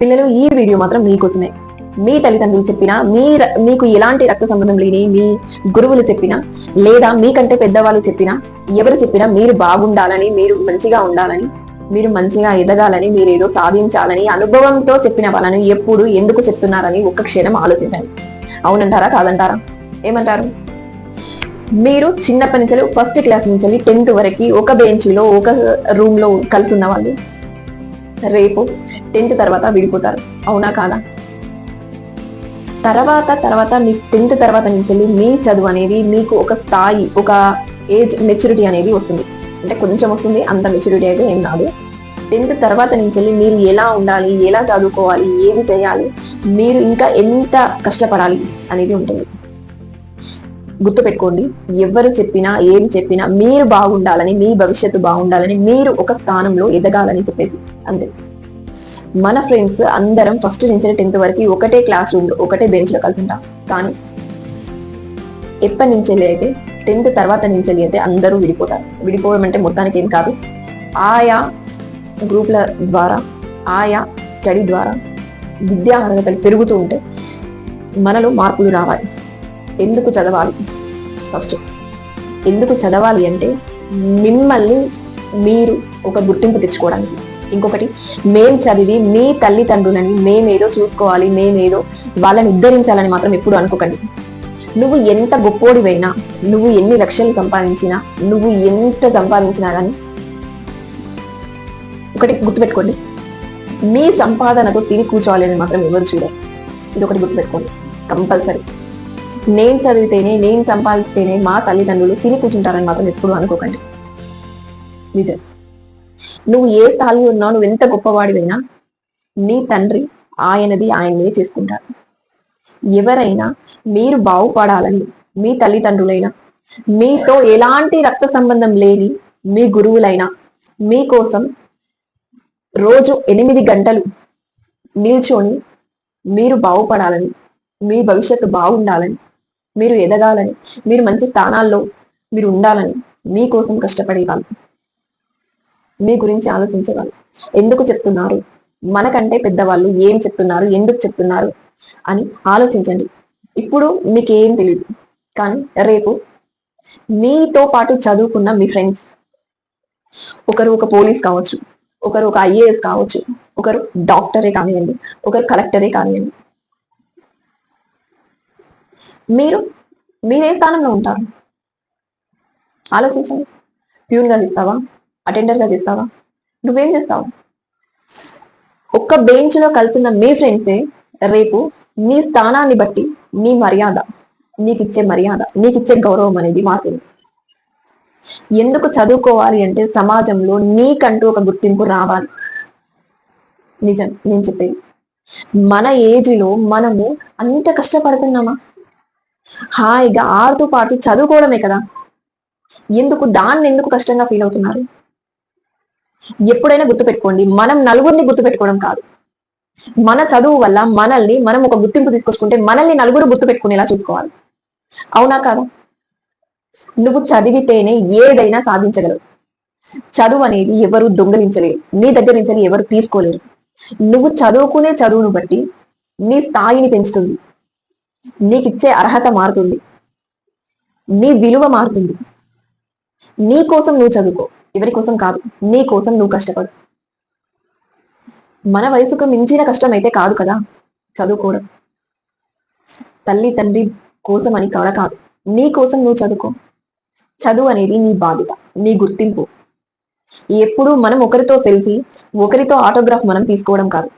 పిల్లలు ఈ వీడియో మాత్రం మీకోసమే మీ తల్లిదండ్రులు చెప్పినా మీ ర- మీకు ఎలాంటి రక్త సంబంధం లేని మీ గురువులు చెప్పినా లేదా మీకంటే పెద్దవాళ్ళు చెప్పినా ఎవరు చెప్పినా మీరు బాగుండాలని మీరు మంచిగా ఉండాలని మీరు మంచిగా ఎదగాలని మీరు ఏదో సాధించాలని అనుభవంతో చెప్పిన వాళ్ళని ఎప్పుడు ఎందుకు చెప్తున్నారని ఒక్క క్షణం ఆలోచించండి. అవునంటారా కాదంటారా? ఏమంటారు? మీరు చిన్నప్పటి నుంచి ఫస్ట్ క్లాస్ నుంచి టెన్త్ వరకు ఒక బెంచ్లో ఒక రూమ్లో వాళ్ళు రేపు టెన్త్ తర్వాత విడిపోతారు. అవునా కాదా? తర్వాత తర్వాత మీ టెన్త్ తర్వాత నుంచి మీ చదువు అనేది మీకు ఒక స్థాయి ఒక ఏజ్ మెచ్యూరిటీ అనేది వస్తుంది. అంటే కొంచెం వస్తుంది అంత మెచ్యూరిటీ అయితే ఏం రాదు. టెన్త్ తర్వాత నుంచి మీరు ఎలా ఉండాలి ఎలా చదువుకోవాలి ఏది చేయాలి మీరు ఇంకా ఎంత కష్టపడాలి అనేది ఉంటుంది. గుర్తుపెట్టుకోండి ఎవరు చెప్పినా ఏం చెప్పినా మీరు బాగుండాలని మీ భవిష్యత్తు బాగుండాలని మీరు ఒక స్థానంలో ఎదగాలని చెప్పేది అంతే. మన ఫ్రెండ్స్ అందరం ఫస్ట్ నుంచి టెన్త్ వరకు ఒకటే క్లాస్ రూమ్లో ఒకటే బెంచ్లో కలుపుంటాం కానీ ఎప్పటి నుంచి అయితే టెన్త్ తర్వాత నుంచి అయితే అందరూ విడిపోతారు. విడిపోవడం అంటే మొత్తానికి ఏం కాదు. ఆయా గ్రూప్ల ద్వారా ఆయా స్టడీ ద్వారా విద్యా అర్హతలు పెరుగుతూ ఉంటే మనలో మార్పులు రావాలి. ఎందుకు చదవాలి? ఫస్ట్ ఎందుకు చదవాలి అంటే మిమ్మల్ని మీరు ఒక గుర్తింపు తెచ్చుకోవడానికి. ఇంకొకటి మేం చదివి మీ తల్లిదండ్రులని మేమేదో చూసుకోవాలి మేమేదో వాళ్ళని ఉద్ధరించాలని మాత్రం ఎప్పుడు అనుకోకండి. నువ్వు ఎంత గొప్పోడివైనా నువ్వు ఎన్ని లక్షలు సంపాదించినా నువ్వు ఎంత సంపాదించినా కానీ ఒకటి గుర్తుపెట్టుకోండి. మీ సంపాదనతో తిరిగి కూర్చోవాలని మాత్రం ఎవరు చూడరు. ఇది ఒకటి గుర్తుపెట్టుకోండి. కంపల్సరీ. నేను చదివితేనే నేను సంపాదిస్తేనే మా తల్లిదండ్రులు తిని కూర్చుంటారని మాత్రం ఎప్పుడు అనుకోకండి. నిజం నువ్వు ఏ స్థాయిలో ఉన్నావు నువ్వు ఎంత గొప్పవాడివైనా నీ తండ్రి ఆయనది ఆయననే చేసుకుంటారు. ఎవరైనా మీరు బాగుపడాలని మీ తల్లిదండ్రులైనా మీతో ఎలాంటి రక్త సంబంధం లేని మీ గురువులైనా మీకోసం రోజు ఎనిమిది గంటలు నిల్చొని మీరు బాగుపడాలని మీ భవిష్యత్తు బాగుండాలని మీరు ఎదగాలని మీరు మంచి స్థానాల్లో మీరు ఉండాలని మీకోసం కష్టపడేవాళ్ళు. మీ గురించి ఆలోచించేవాళ్ళు. ఎందుకు చెప్తున్నారు? మనకంటే పెద్దవాళ్ళు ఏం చెప్తున్నారు? ఎందుకు చెప్తున్నారు? అని ఆలోచించండి. ఇప్పుడు మీకు ఏం తెలియదు కానీ రేపు మీతో పాటు చదువుకున్న మీ ఫ్రెండ్స్ ఒకరు ఒక పోలీస్ కావచ్చు ఒకరు ఒక ఐఏఎస్ కావచ్చు ఒకరు డాక్టరే కానివ్వండి ఒకరు కలెక్టరే కానివ్వండి మీరు మీరే స్థానంలో ఉంటారు. ఆలోచించండి. ప్యూన్గా చేస్తావా? అటెండర్గా చేస్తావా? నువ్వేం చేస్తావు? ఒక్క బెంచ్లో కలిసిన మీ ఫ్రెండ్సే రేపు నీ స్థానాన్ని బట్టి నీ మర్యాద నీకిచ్చే మర్యాద నీకిచ్చే గౌరవం అనేది మారుతుంది. ఎందుకు చదువుకోవాలి అంటే సమాజంలో నీకంటూ ఒక గుర్తింపు రావాలి. నిజం నేను చెప్పేది. మన ఏజ్లో మనము అంత కష్టపడుతున్నామా? హాయిగా ఆడుతూ పాడుతూ చదువుకోవడమే కదా. ఎందుకు? దాన్ని ఎందుకు కష్టంగా ఫీల్ అవుతున్నారు? ఎప్పుడైనా గుర్తుపెట్టుకోండి మనం నలుగురిని గుర్తుపెట్టుకోవడం కాదు. మన చదువు వల్ల మనల్ని మనం ఒక గుర్తింపు తీసుకొచ్చుకుంటే మనల్ని నలుగురు గుర్తుపెట్టుకునేలా చూసుకోవాలి. అవునా కాదా? నువ్వు చదివితేనే ఏదైనా సాధించగలవు. చదువు అనేది ఎవరు దొంగలించలేరు నీ దగ్గర నుంచి ఎవరు తీసుకోలేరు. నువ్వు చదువుకునే చదువును బట్టి నీ స్థాయిని పెంచుతుంది. నీకిచ్చే అర్హత మారుతుంది. నీ విలువ మారుతుంది. నీ కోసం నువ్వు చదువుకో. ఎవరి కోసం కాదు. నీ కోసం నువ్వు కష్టపడు. మన వయసుకు మించిన కష్టం అయితే కాదు కదా. చదువుకోవడం. తల్లి తండ్రి కోసం అని కాడ కాదు. నీ కోసం నువ్వు చదువుకో. చదువు అనేది నీ బాధ్యత నీ గుర్తింపు. ఎప్పుడు మనం ఒకరితో సెల్ఫీ ఒకరితో ఆటోగ్రాఫ్ మనం తీసుకోవడం కాదు.